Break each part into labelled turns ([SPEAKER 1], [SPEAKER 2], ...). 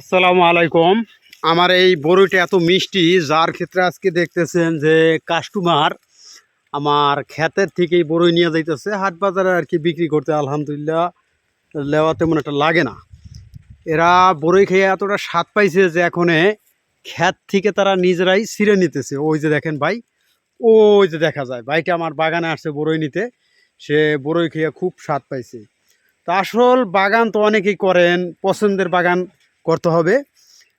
[SPEAKER 1] আসসালামু আলাইকুম। আমার এই বড়ইটা এত মিষ্টি, যার ক্ষেত্রে আজকে দেখতেছেন যে কাস্টমার আমার ক্ষেতের থেকেই বড়ই নিয়ে যাইতেছে, হাট বাজারে আর কি বিক্রি করতে, আলহামদুলিল্লাহ। লেওয়া তেমন একটা লাগে না। এরা বড়ই খেয়ে এতটা স্বাদ পাইছে যে এখনে ক্ষেত থেকে তারা নিজেরাই ছিঁড়ে নিতেছে। ওই যে দেখেন ভাই, ওই যে দেখা যায়। ভাইটা আমার বাগানে আসছে বড়ই নিতে, সে বড়ই খেয়ে খুব স্বাদ পাইছে। তা আসল বাগান তো অনেকেই করেন, পছন্দের বাগান করতে হবে।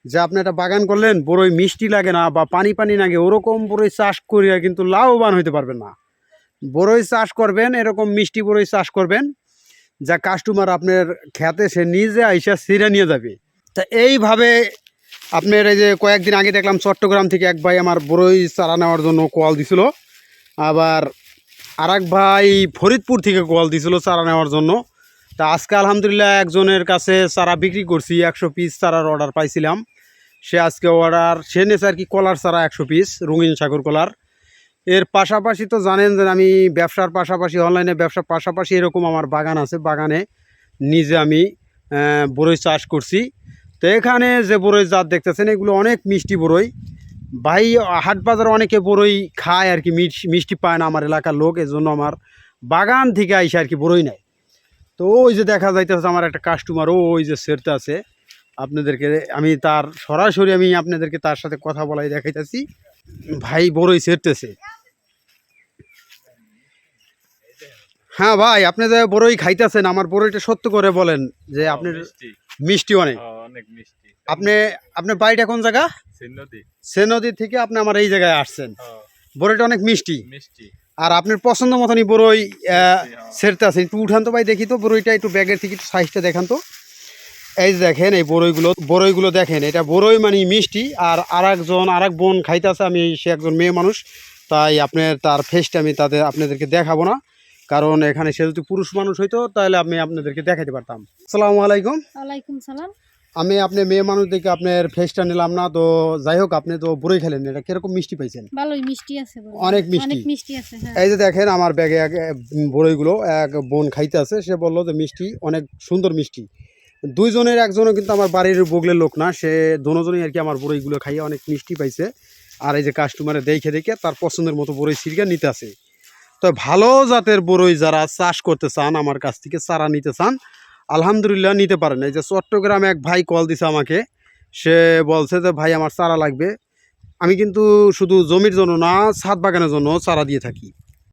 [SPEAKER 1] যে আপনি একটা বাগান করলেন, বড়ই মিষ্টি লাগে না বা পানি পানি লাগে, ওরকম বড়ই চাষ করিয়া কিন্তু লাভবান হইতে পারবেন না। বড়ই চাষ করবেন, এরকম মিষ্টি বড়ই চাষ করবেন, যা কাস্টমার আপনার খেতে সে নিজে আইসা সিরে নিয়ে যাবে। তা এইভাবে আপনার এই যে কয়েকদিন আগে দেখলাম চট্টগ্রাম থেকে এক ভাই আমার বড়ই চারা নেওয়ার জন্য কল দিছিল। আবার আর ভাই ফরিদপুর থেকে কল দিছিল চারা নেওয়ার জন্য। তা আজকে আলহামদুলিল্লাহ একজনের কাছে চারা বিক্রি করছি, একশো পিস চারার অর্ডার পাইছিলাম। সে আজকে অর্ডার সে নেছে আর কি কলার চারা একশো পিস রঙিন সাগর কলার। এর পাশাপাশি তো জানেন যে আমি ব্যবসার পাশাপাশি অনলাইনে ব্যবসার পাশাপাশি এরকম আমার বাগান আছে। বাগানে নিজে আমি বড়ই চাষ করছি। তো এখানে যে বড়ই জাত দেখতেছেন, এগুলো অনেক মিষ্টি বড়ই ভাই, হাট বাজারে অনেকে বড়ই খায় আর কি, মিষ্টি পায় না আমার এলাকার লোক, এজন্য আমার বাগান থেকে আইসে আর কি বড়ই নেয়। তো ওই যে দেখা যাইতেছে আমার একটা কাস্টমার ওই যে সেরতে আছে। আপনাদেরকে আমি তার সরাসরি আমি আপনাদেরকে তার সাথে কথা বলাই দেখাইতেছি। ভাই বড়ই সেরতেছে। হ্যাঁ ভাই আপনি যে বড়ই খাইতেছেন আমার বড়ইটা সত্য করে বলেন যে আপনার
[SPEAKER 2] মিষ্টি।
[SPEAKER 1] অনেক। আপনি আপনার বাড়িটা কোন জায়গা? সে নদী থেকে আপনি আমার এই জায়গায় আসছেন। বড়ইটা অনেক মিষ্টি।
[SPEAKER 2] মিষ্টি।
[SPEAKER 1] আর আপনার পছন্দ মতনই
[SPEAKER 2] হ্যাঁ।
[SPEAKER 1] সেরতে আছে। একটু উঠান তো ভাই, দেখি তো বড়ইটা একটু ব্যাগের থেকে একটু সাইজটা দেখান তো। এই দেখেন, এই বড়ইগুলো বড়ইগুলো দেখেন, এটা বড়ই মানে মিষ্টি। আর আর একজন আর এক বোন খাইতেছে, আমি সে একজন মেয়ে মানুষ। তাই আপনার তার ফেসটা আমি তাদের, আপনাদেরকে দেখাবো না। কারণ এখানে সে যদি পুরুষ মানুষ হইতো, তাহলে আমি আপনাদেরকে দেখাতে পারতাম। আসসালামু আলাইকুম।
[SPEAKER 3] ওয়ালাইকুম সালাম।
[SPEAKER 1] আমি আপনি মেয়ে মানুষ দেখে আপনার ফেসটা নিলাম না তো যাই হোক আপনি তো বড়ই খেলেন এটা কীরকম মিষ্টি পাইছেন?
[SPEAKER 3] ভালোই মিষ্টি আছে।
[SPEAKER 1] অনেক মিষ্টি।
[SPEAKER 3] অনেক মিষ্টি। আছে হ্যাঁ।
[SPEAKER 1] এই যে দেখেন আমার ব্যাগে এক বড়ইগুলো এক বোন খাইতে আছে সে বলল যে মিষ্টি অনেক সুন্দর মিষ্টি। দুইজনের একজনও কিন্তু আমার বাড়ির বগলের লোক না সে দুজনেই আর কি আমার বড়ইগুলো খাইয়ে অনেক মিষ্টি পাইছে। আর এই যে কাস্টমারে দেখে দেখে তার পছন্দের মতো বড়ই সিরকা নিতে আছে। তো ভালো জাতের বড়ই যারা চাষ করতে চান আমার কাছ থেকে চারা নিতে চান আলহামদুলিল্লাহ নিতে পারেন। এই যে চট্টগ্রামে এক ভাই কল দিছে আমাকে। সে বলছে যে, ভাই, আমার চারা লাগবে। আমি কিন্তু শুধু জমির জন্য না, ছাদ বাগানের জন্য চারা দিয়ে থাকি।